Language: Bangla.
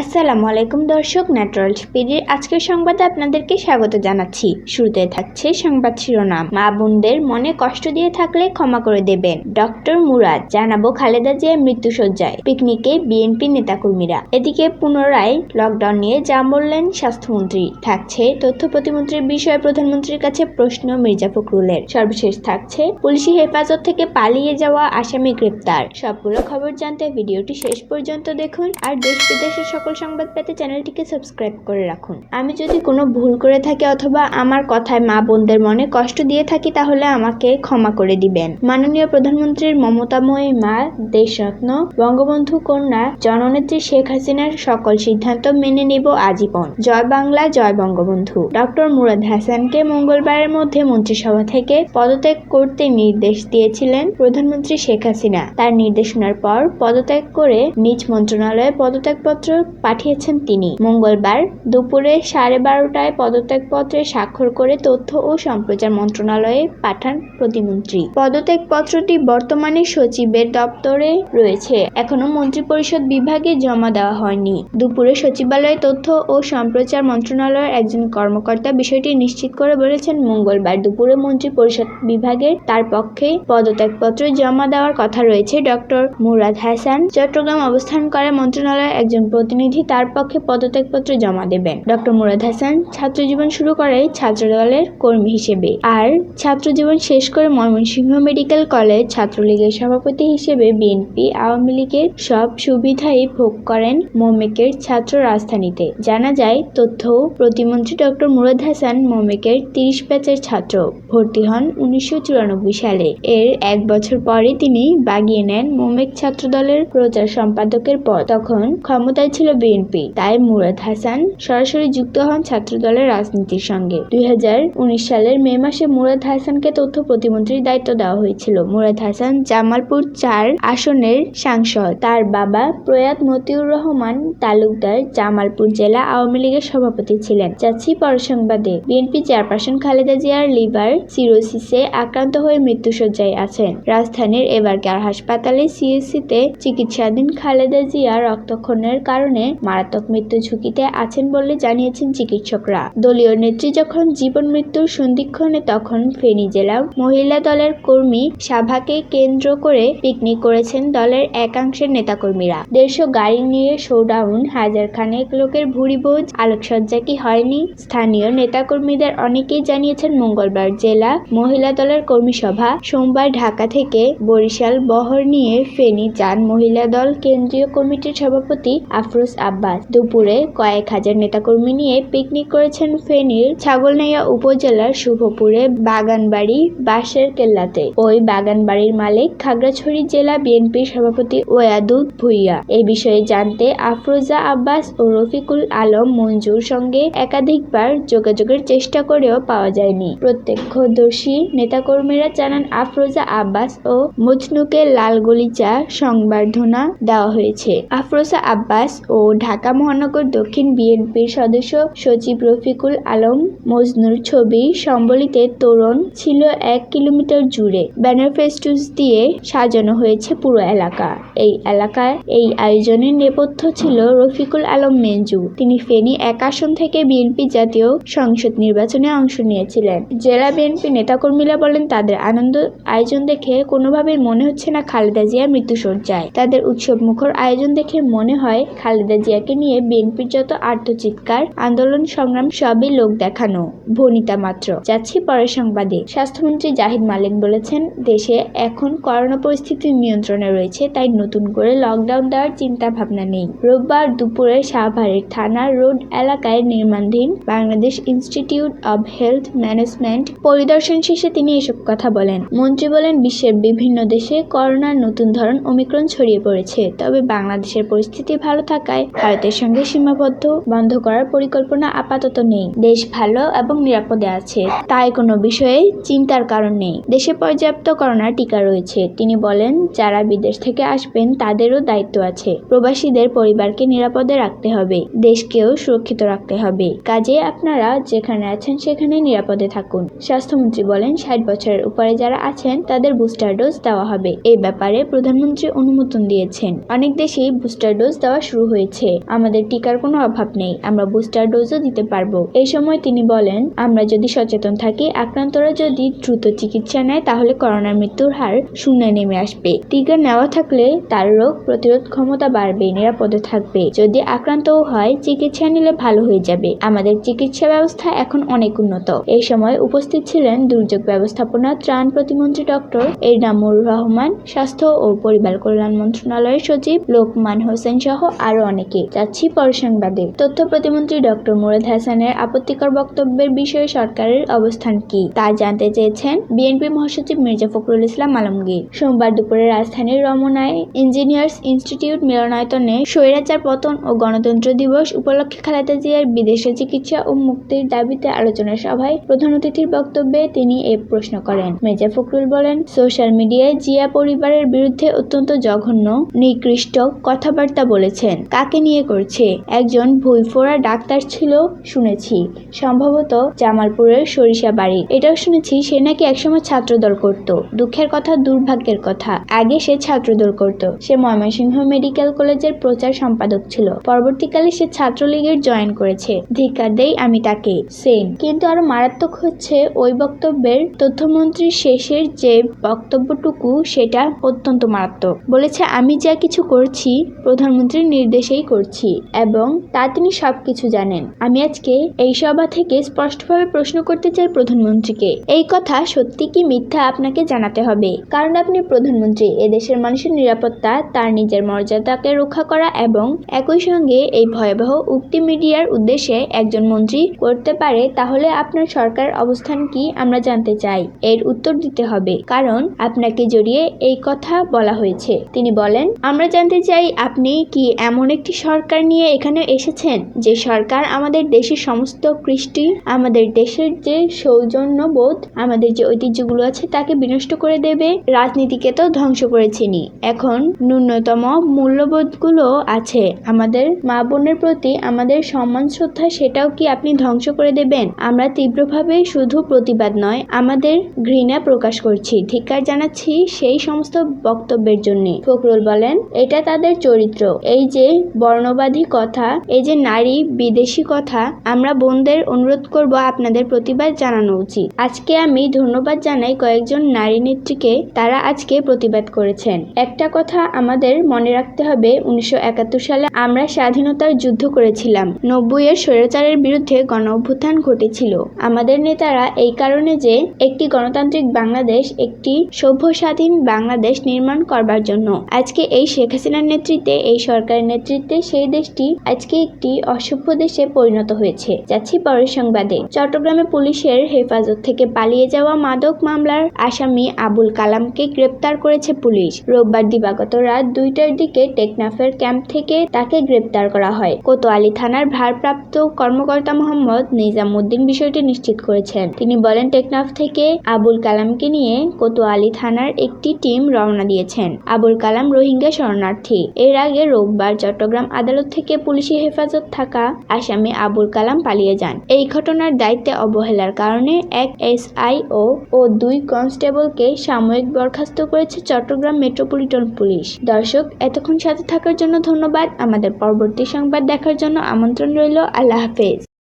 আসসালামু আলাইকুম দর্শক ন্যাট্রাল স্পিডির আজকের সংবাদে আপনাদেরকে স্বাগত জানাচ্ছি। শুরুতে থাকছে সংবাদ শিরোনাম। মা বোনদের মনে কষ্ট দিয়ে থাকলে ক্ষমা করে দেবেন ডক্টর মুরাদ। জানাব খালেদা জিয়ার মৃত্যুসজ্জায়। পিকনিকে বিএনপি নেতাকর্মীরা। এদিকে পুনরায় লকডাউন নিয়ে যা বললেন স্বাস্থ্যমন্ত্রী। থাকছে তথ্য প্রতিমন্ত্রীর বিষয়ে প্রধানমন্ত্রীর কাছে প্রশ্ন মির্জা ফখরুলের। সর্বশেষ থাকছে পুলিশি হেফাজত থেকে পালিয়ে যাওয়া আসামি গ্রেপ্তার। সবগুলো খবর জানতে ভিডিওটি শেষ পর্যন্ত দেখুন। আর দেশ বিদেশের সকল সংবাদ পেতে চ্যানেলটিকে সাবস্ক্রাইব করে রাখুন। আমি যদি কোনো ভুল করে থাকি অথবা আমার কথায় মা বোনদের মনে কষ্ট দিয়ে থাকি, তাহলে আমাকে ক্ষমা করে দিবেন। মাননীয় প্রধানমন্ত্রীর মমতাময়ী মা, দেশরত্ন, বঙ্গবন্ধু কন্যা, জননেত্রী শেখ হাসিনার সকল সিদ্ধান্ত মেনে নেব আজীবন। জয় বাংলা, জয় বঙ্গবন্ধু। ডক্টর মুরাদ হাসানকে মঙ্গলবারের মধ্যে মন্ত্রিসভা থেকে পদত্যাগ করতে নির্দেশ দিয়েছিলেন প্রধানমন্ত্রী শেখ হাসিনা। তার নির্দেশনার পর পদত্যাগ করে নিজ মন্ত্রণালয়ে পদত্যাগপত্র পাঠিয়েছেন তিনি। মঙ্গলবার দুপুরে সাড়ে বারোটায় পদত্যাগপত্রে স্বাক্ষর করে তথ্য ও সম্প্রচার মন্ত্রণালয়ে পাঠান প্রতিমন্ত্রী। পদত্যাগপত্রটি বর্তমানে সচিবের দপ্তরে রয়েছে। এখনও মন্ত্রিপরিষদ বিভাগে জমা দেওয়া হয়নি। দুপুরে সচিবালয়ে তথ্য ও সম্প্রচার মন্ত্রণালয়ের একজন কর্মকর্তা বিষয়টি নিশ্চিত করে বলেছেন, মঙ্গলবার দুপুরে মন্ত্রিপরিষদ বিভাগের তার পক্ষে পদত্যাগপত্র জমা দেওয়ার কথা রয়েছে ডক্টর মুরাদ হাসান। চট্টগ্রাম অবস্থান করে মন্ত্রণালয়ের একজন প্রতিনিধি তার পক্ষে পদত্যাগপত্র জমা দেবেন। ডক্টর মুরাদ হাসান ছাত্র জীবন শুরু করে ছাত্রদলের কর্মী হিসেবে আর ছাত্র জীবন শেষ করে ময়মনসিংহ মেডিকেল কলেজ ছাত্রলীগের সভাপতি হিসেবে বিএনপি, আওয়ামী লীগের সব সুবিধাই ভোগ করেন মোমেকের ছাত্র রাজধানীতে। জানা যায়, তথ্য প্রতিমন্ত্রী ডক্টর মুরাদ হাসান মোমেকের তিরিশ ব্যাচের ছাত্র। ভর্তি হন উনিশশো চুরানব্বই সালে। এর এক বছর পরে তিনি বাগিয়ে নেন মোমেক ছাত্রদলের প্রচার সম্পাদকের পদ। তখন ক্ষমতায় ছিল বিএনপি। তাই মুরাদ হাসান সরাসরি যুক্ত হন ছাত্রদলের রাজনীতির সঙ্গে। দুই হাজার উনিশ সালের মে মাসে মুরাদ হাসানকে তথ্য প্রতিমন্ত্রীর দায়িত্ব দেওয়া হয়েছিল। মুরাদ হাসান জামালপুর চার আসনের সাংসদ। তার বাবা প্রয়াত মতিউর রহমান তালুকদার জামালপুর জেলা আওয়ামী লীগের সভাপতি ছিলেন। যাচ্ছি পরসংবাদে। বিএনপি চেয়ারপারসন খালেদা জিয়ার লিভার সিরোসিসে আক্রান্ত হয়ে মৃত্যুসজ্জায় আছেন। রাজধানীর এবারকার হাসপাতালে সিএসসিতে চিকিৎসাধীন খালেদা জিয়া রক্তক্ষরণের কারণে মারাত্মক মৃত্যু ঝুঁকিতে আছেন বলে জানিয়েছেন চিকিৎসকরা। দলীয় নেত্রী যখন জীবন মৃত্যুর সন্ধিক্ষণে তখন ফেনী জেলা মহিলা দলের কর্মী সাভাকে কেন্দ্র করে পিকনিক করেছেন দলের একাংশের নেতাকর্মীরা। দেড়শো গাড়ি নিয়ে শোডাউন হাজার খানেক লোকের ভুরিভোজ আলোকসজ্জা কি হয়নি? স্থানীয় নেতাকর্মীদের অনেকেই জানিয়েছেন মঙ্গলবার জেলা মহিলা দলের কর্মী সভা সোমবার ঢাকা থেকে বরিশাল বহর নিয়ে ফেনী যান মহিলা দল কেন্দ্রীয় কমিটির সভাপতি আফরোজ আব্বাস। দুপুরে কয়েক হাজার নেতাকর্মী নিয়ে পিকনিক করেছেন ফেনীর ছাগলনাইয়া উপজেলার শুভপুরে বাগানবাড়ি বাঁশের কেল্লাতে। ওই বাগানবাড়ির মালিক খাগড়াছড়ি জেলা বিএনপির সভাপতি ওয়াদুদ ভুইয়া। এই বিষয়ে জানতে আফরোজা আব্বাস ও রফিকুল আলম মঞ্জুর সঙ্গে একাধিকবার যোগাযোগের চেষ্টা করেও পাওয়া যায়নি। প্রত্যক্ষদর্শী নেতাকর্মীরা জানান, আফরোজা আব্বাস ও মজনুকে লাল গলিচা সংবর্ধনা দেওয়া হয়েছে। আফরোজা আব্বাস ও ঢাকা মহানগর দক্ষিণ বিএনপির সদস্য সচিব রফিকুল আলম মজনুর ছবি সম্বলিতে তোরণ ছিল এক কিলোমিটার জুড়ে। ব্যানার ফেস্টুস দিয়ে সাজানো হয়েছে পুরো এলাকা। এই এলাকায় এই আয়োজনের নেপথ্য ছিল রফিকুল আলম মেঞ্জু। তিনি ফেনী এক আসন থেকে বিএনপি জাতীয় সংসদ নির্বাচনে অংশ নিয়েছিলেন। জেলা বিএনপি নেতাকর্মীরা বলেন, তাদের আনন্দ আয়োজন দেখে কোনোভাবেই মনে হচ্ছে না খালেদা জিয়ার মৃত্যুসজ্জায় তাদের উৎসব মুখর আয়োজন দেখে মনে হয় খালেদা জিয়াকে নিয়ে বিএনপির যত আর্থচিৎকার আন্দোলন, সংগ্রাম, সবই লোক দেখানো ভনিতা মাত্র। যাচ্ছি পরের সংবাদে। স্বাস্থ্যমন্ত্রী জাহিদ মালিক বলেছেন, দেশে এখন করোনা পরিস্থিতি নিয়ন্ত্রণে রয়েছে, তাই নতুন করে লকডাউন দেওয়ার চিন্তা ভাবনা নেই। রোববার দুপুরে শাহবাড়ির থানা রোড এলাকায় নির্মাণধীন Bangladesh institute of health management পরিদর্শন শেষে তিনি এসব কথা বলেন। মন্ত্রী বলেন, বিশ্বের বিভিন্ন দেশে করোনার নতুন ধরন ওমিক্রন ছড়িয়ে পড়েছে, তবে বাংলাদেশের পরিস্থিতি ভালো থাকায় ভারতের সঙ্গে সীমাবদ্ধ, বন্ধ করার পরিকল্পনা আপাতত নেই। দেশ ভালো এবং নিরাপদে আছে। তাই কোনো বিষয়ে চিন্তার কারণ নেই। দেশে পর্যাপ্ত করোনা টিকা রয়েছে। তিনি বলেন, যারা বিদেশ থেকে আসবেন, তাদেরও দায়িত্ব আছে। প্রবাসীদের পরিবারকে নিরাপদে রাখতে হবে। দেশকেও সুরক্ষিত রাখতে হবে। কাজে আপনারা যেখানে আছেন সেখানে নিরাপদে থাকুন। স্বাস্থ্যমন্ত্রী বলেন, ষাট বছরের উপরে যারা আছেন, তাদের বুস্টার ডোজ দেওয়া হবে। এই ব্যাপারে প্রধানমন্ত্রী অনুমোদন দিয়েছেন। অনেক দেশেই বুস্টার ডোজ দেওয়া শুরু হয়েছে। বলছে আমাদের টিকার কোনো অভাব নেই, আমরা বুস্টার ডোজও দিতে পারব। এই সময় তিনি বলেন, আমরা যদি সচেতন থাকি, আক্রান্তরা যদি দ্রুত চিকিৎসা নেয়, তাহলে করোনার মৃত্যুর হার শূন্যে নেমে আসবে। টিকা নেওয়া থাকলে তার রোগ প্রতিরোধ ক্ষমতা বাড়বে, নিরাপদে থাকবে। যদি আক্রান্তও হয়, চিকিৎসা নিলে ভালো হয়ে যাবে। আমাদের চিকিৎসা ব্যবস্থা এখন অনেক উন্নত। এই সময় উপস্থিত ছিলেন দুর্যোগ ব্যবস্থাপনা ত্রাণ প্রতিমন্ত্রী ডক্টর এনামুর রহমান, স্বাস্থ্য ও পরিবার কল্যাণ মন্ত্রণালয়ের সচিব লোকমান হোসেন সহ আরও অনেকে। যাচ্ছি পরসংবাদে। তথ্য প্রতিমন্ত্রী ডক্টর মুরাদ হাসানের আপত্তিকর বক্তব্যের বিষয়ে সরকারের অবস্থান কি? তা জানতে চেয়েছেন বিএনপি মহাসচিব মির্জা ফখরুল ইসলাম আলমগীর। সোমবার দুপুরে রাজধানীর রমনায় ইঞ্জিনিয়ার্স ইনস্টিটিউট মিলনায়তনে স্বৈরাচার পতন ও গণতন্ত্র দিবস উপলক্ষে খালেদা জিয়ার বিদেশে চিকিৎসা ও মুক্তির দাবিতে আলোচনা সভায় প্রধান অতিথির বক্তব্যে তিনি এ প্রশ্ন করেন। মির্জা ফখরুল বলেন, সোশ্যাল মিডিয়ায় জিয়া পরিবারের বিরুদ্ধে অত্যন্ত জঘন্য, নিকৃষ্ট কথাবার্তা বলেছেন। কাকে নিয়ে করছে। একজন ভুইফোড়া ডাক্তার ছিল, শুনেছি। সম্ভবত জামালপুরের সরিষা বাড়ি এটাও শুনেছি, সে নাকি একসময় ছাত্রদল করত। দুঃখের কথা, দুর্ভাগ্যের কথা। আগে সে ছাত্রদল করত। সে ময়মনসিংহ মেডিকেল কলেজের প্রচার সম্পাদক ছিল। পরবর্তীকালে সে ছাত্রলীগের জয়েন করেছে। ধিক্কার দেই আমি তাকে। সেম। কিন্তু আরও মারাত্মক হচ্ছে, ওই বক্তব্যের তথ্যমন্ত্রীর শেষের যে বক্তব্যটুকু, সেটা অত্যন্ত মারাত্মক। বলেছে, আমি যা কিছু করছি, প্রধানমন্ত্রীর নির্দেশেই করছি এবং তা তিনি সবকিছু জানেন। আমি আজকে এই সভা থেকে স্পষ্টভাবে প্রশ্ন করতে চাই প্রধানমন্ত্রীকে। এই কথা সত্যি কি মিথ্যা আপনাকে জানাতে হবে? কারণ আপনি প্রধানমন্ত্রী এদেশের মানুষের নিরাপত্তা, তার নিজের মর্যাদাকে রক্ষা করা এবং একই সঙ্গে এই ভয়াবহ উক্তি মিডিয়ার উদ্দেশ্যে একজন মন্ত্রী করতে পারে, তাহলে আপনার সরকার অবস্থান কি আমরা জানতে চাই? এর উত্তর দিতে হবে। কারণ আপনাকে জড়িয়ে এই কথা বলা হয়েছে। তিনি বলেন, আমরা জানতে চাই আপনি কি এমন একটি সরকার নিয়ে এখানে এসেছেন, যে সরকার আমাদের দেশের সমস্ত কৃষ্টি, আমাদের দেশের যে সৌজন্যবোধ, আমাদের যে ঐতিহ্যগুলো আছে তাকে বিনষ্ট করে দেবে। রাজনীতিকে তো ধ্বংস করেছেনি এখন ন্যূনতম মূল্যবোধগুলো আছে। আমাদের মা বোনের প্রতি আমাদের সম্মান, শ্রদ্ধা সেটাও কি আপনি ধ্বংস করে দেবেন? আমরা তীব্রভাবে শুধু প্রতিবাদ নয়, আমাদের ঘৃণা প্রকাশ করছি। ধিক্কার জানাচ্ছি সেই সমস্ত বক্তব্যের জন্য। ফখরুল বলেন, এটা তাদের চরিত্র। এই যে বর্ণবাদী কথা, এই যে নারী বিদেশি কথা, আমরা বোনদের অনুরোধ করব আপনাদের প্রতিবাদ জানানো উচিত। আজকে আমি ধন্যবাদ জানাই কয়েকজন নারী নেত্রীকে তারা আজকে প্রতিবাদ করেছেন। একটা কথা আমাদের মনে রাখতে হবে, উনিশশো একাত্তর সালে আমরা স্বাধীনতার যুদ্ধ করেছিলাম। নব্বই এর স্বৈরাচারের বিরুদ্ধে গণ অভ্যুত্থান ঘটেছিল। আমাদের নেতারা এই কারণে যে একটি গণতান্ত্রিক বাংলাদেশ, একটি সভ্য স্বাধীন বাংলাদেশ নির্মাণ করবার জন্য। আজকে এই শেখ হাসিনার নেতৃত্বে, এই সরকারের নেতৃত্বে সেই দেশটি আজকে একটি অসভ্য দেশে পরিণত হয়েছে যাচ্ছি পরের সংবাদে। চট্টগ্রামে পুলিশের হেফাজত থেকে পালিয়ে যাওয়া মাদক মামলার আসামি আবুল কালামকে গ্রেপ্তার করেছে পুলিশ। রোববার দিবাগত রাত দুইটার দিকে টেকনাফের ক্যাম্প থেকে তাকে গ্রেপ্তার করা হয়। কোতোয়ালি থানার ভারপ্রাপ্ত কর্মকর্তা মোহাম্মদ নিজামুদ্দিন বিষয়টি নিশ্চিত করেছেন। তিনি বলেন, টেকনাফ থেকে আবুল কালামকে নিয়ে কোতোয়ালি থানার একটি টিম রওনা দিয়েছেন। আবুল কালাম রোহিঙ্গা শরণার্থী। এর আগে রোববার চট্টগ্রাম আদালত থেকে পুলিশি হেফাজত থাকা আসামি আবুল কালাম পালিয়ে যান। এই ঘটনার দায়িত্বে অবহেলার কারণে এক এসআই ও দুই কনস্টেবলকে সাময়িক বরখাস্ত করেছে চট্টগ্রাম মেট্রোপলিটন পুলিশ। দর্শক, এতক্ষণ সাথে থাকার জন্য ধন্যবাদ। আমাদের পরবর্তী সংবাদ দেখার জন্য আমন্ত্রণ রইল। আল্লাহ হাফেজ।